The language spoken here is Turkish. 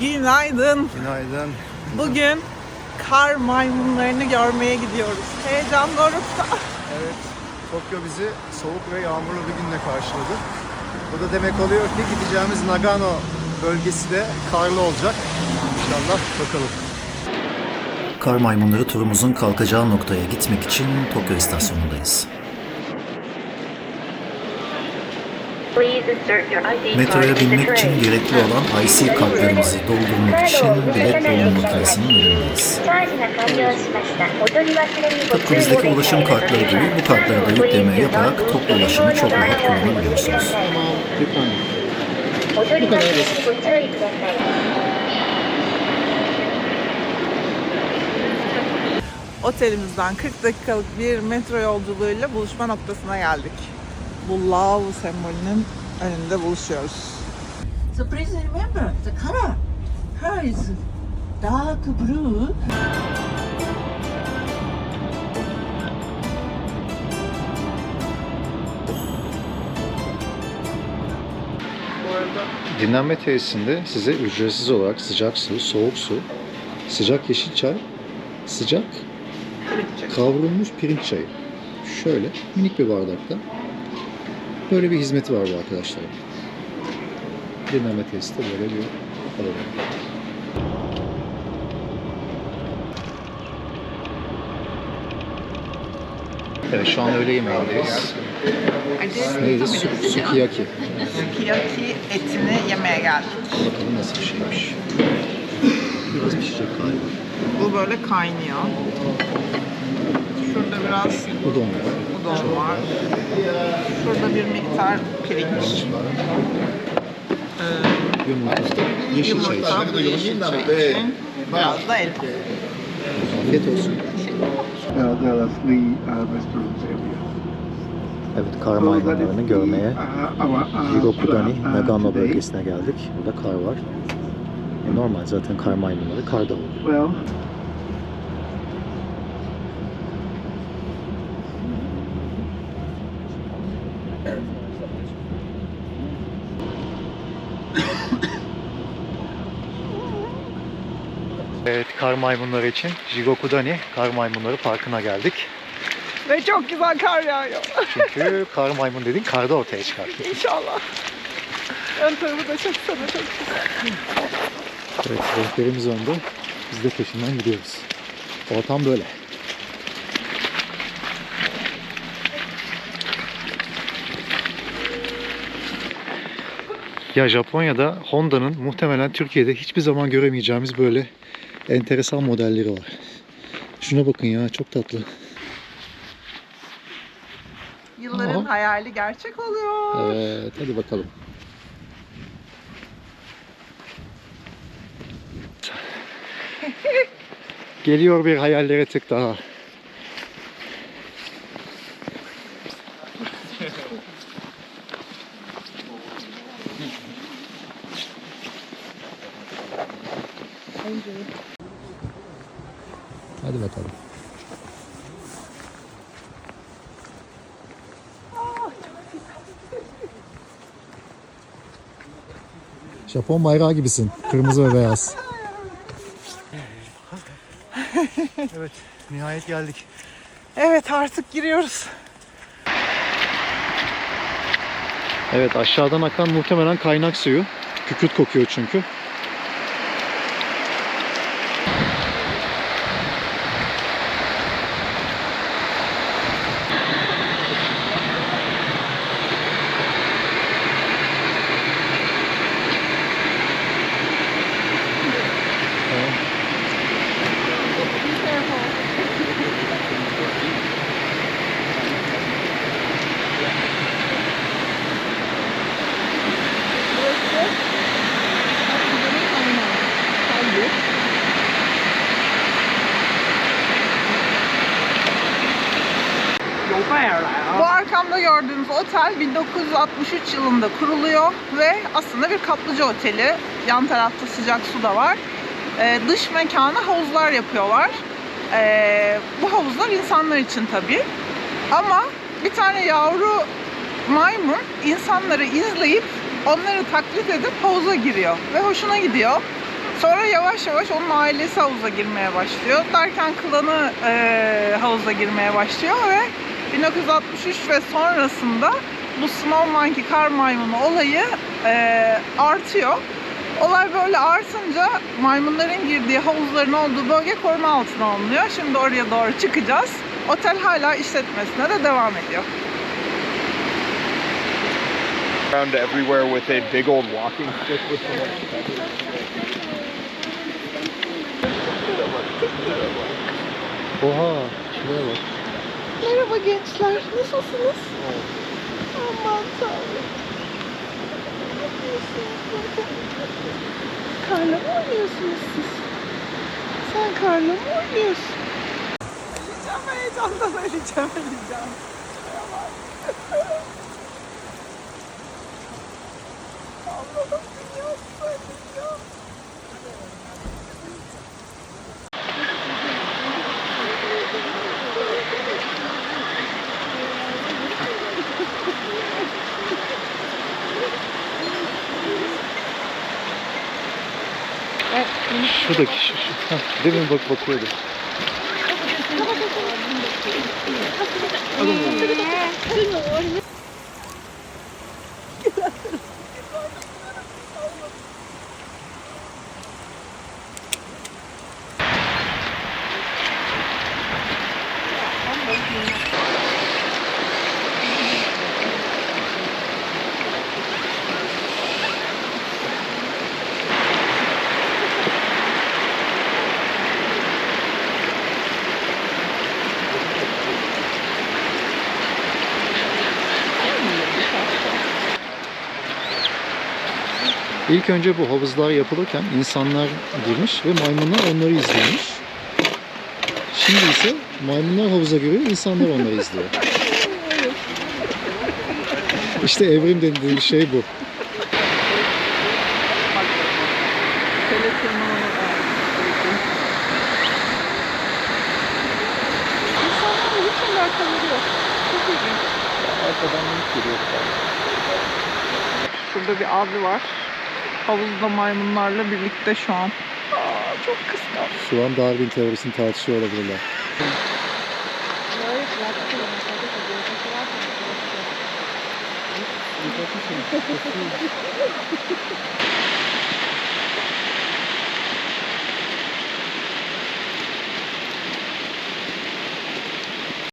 Günaydın. Günaydın. Bugün kar maymunlarını görmeye gidiyoruz. Heyecan dorukta. Evet, Tokyo bizi soğuk ve yağmurlu bir günle karşıladı. Bu da demek oluyor ki gideceğimiz Nagano bölgesi de karlı olacak. İnşallah bakalım. Kar maymunları turumuzun kalkacağı noktaya gitmek için Tokyo istasyonundayız. Metroya binmek için gerekli olan IC kartlarımızı doldurmak için bilet dolum makinesinin önündeyiz. Tıpkı bizdeki ulaşım kartları gibi bu kartlara da yükleme yaparak toplu ulaşımı çok rahat kullanabiliyorsunuz. Otelimizden 40 dakikalık bir metro yolculuğuyla buluşma noktasına geldik. Bu love sembolünün önünde buluşuyoruz. So please remember the color. Color is dark blue. Dinlenme tesisinde size ücretsiz olarak sıcak su, soğuk su, sıcak yeşil çay, sıcak kavrulmuş pirinç çayı. Şöyle minik bir bardakta böyle bir hizmeti var bu arkadaşlarım. Dinlenme tesiste böyle bir alalım. Evet şu an öğle yemeğindeyiz. Neydi? Su, sukiyaki. Sukiyaki etini yemeye geldik. Bakalım nasıl bir şeymiş. Biraz pişecek galiba. Bu böyle kaynıyor. Şurada biraz Udon var. Udon var. Şurada bir miktar pirinç. Ee, Yumurta. Yeşil çay için. yeşil çay için. Biraz da elma. Afiyet olsun. Evet kar maymunlarını görmeye Hirokudani, plan, uh, Nagano today, bölgesine geldik. Burada kar var. E, normal zaten kar maymunları karda olur. Evet kar maymunları için Jigokudani Kar Maymunları Parkı'na geldik. Ve çok güzel kar yağıyor. Çünkü kar maymun dedin karda ortaya çıkar. İnşallah. Ön tarafı da çok sana çok güzel. Evet rehberimiz önde. Biz de peşinden gidiyoruz. Ortam böyle. Ya Japonya'da Honda'nın muhtemelen Türkiye'de hiçbir zaman göremeyeceğimiz böyle enteresan modelleri var. Şuna bakın ya çok tatlı. Yılların Aa. hayali gerçek oluyor. Evet hadi bakalım. Geliyor bir hayallere tık daha. Hadi bakalım. Japon bayrağı gibisin. Kırmızı ve beyaz. evet, nihayet geldik. Evet artık giriyoruz. Evet, aşağıdan akan muhtemelen kaynak suyu. Kükürt kokuyor çünkü. Otel 1963 yılında kuruluyor ve aslında bir kaplıca oteli. Yan tarafta sıcak su da var. Ee, dış mekana havuzlar yapıyorlar. Ee, bu havuzlar insanlar için tabii. Ama bir tane yavru maymun insanları izleyip onları taklit edip havuza giriyor ve hoşuna gidiyor. Sonra yavaş yavaş onun ailesi havuza girmeye başlıyor. Derken klanı e, havuza girmeye başlıyor ve 1963 ve sonrasında bu Snow Monkey kar maymunu olayı e, artıyor. Olay böyle artınca maymunların girdiği havuzların olduğu bölge koruma altına alınıyor. Şimdi oraya doğru çıkacağız. Otel hala işletmesine de devam ediyor. around everywhere with a big old walking stick with someone. Oha, şuraya bak. Merhaba gençler, nasılsınız? Aman tanrım. Karla mı oynuyorsunuz siz? Sen karla mı oynuyorsun? Öleceğim heyecandan, öleceğim, öleceğim. Şuradaki, şu, şu. Heh, demin bak bakıyordu. İlk önce bu havuzlar yapılırken insanlar girmiş ve maymunlar onları izliyormuş. Şimdi ise maymunlar havuza giriyor, insanlar onları izliyor. İşte evrim dediği şey bu. Şurada bir abi var. Havuzda maymunlarla birlikte şu an. Aa, çok kıskanç. Şu an Darwin teorisini tartışıyor olabilirler.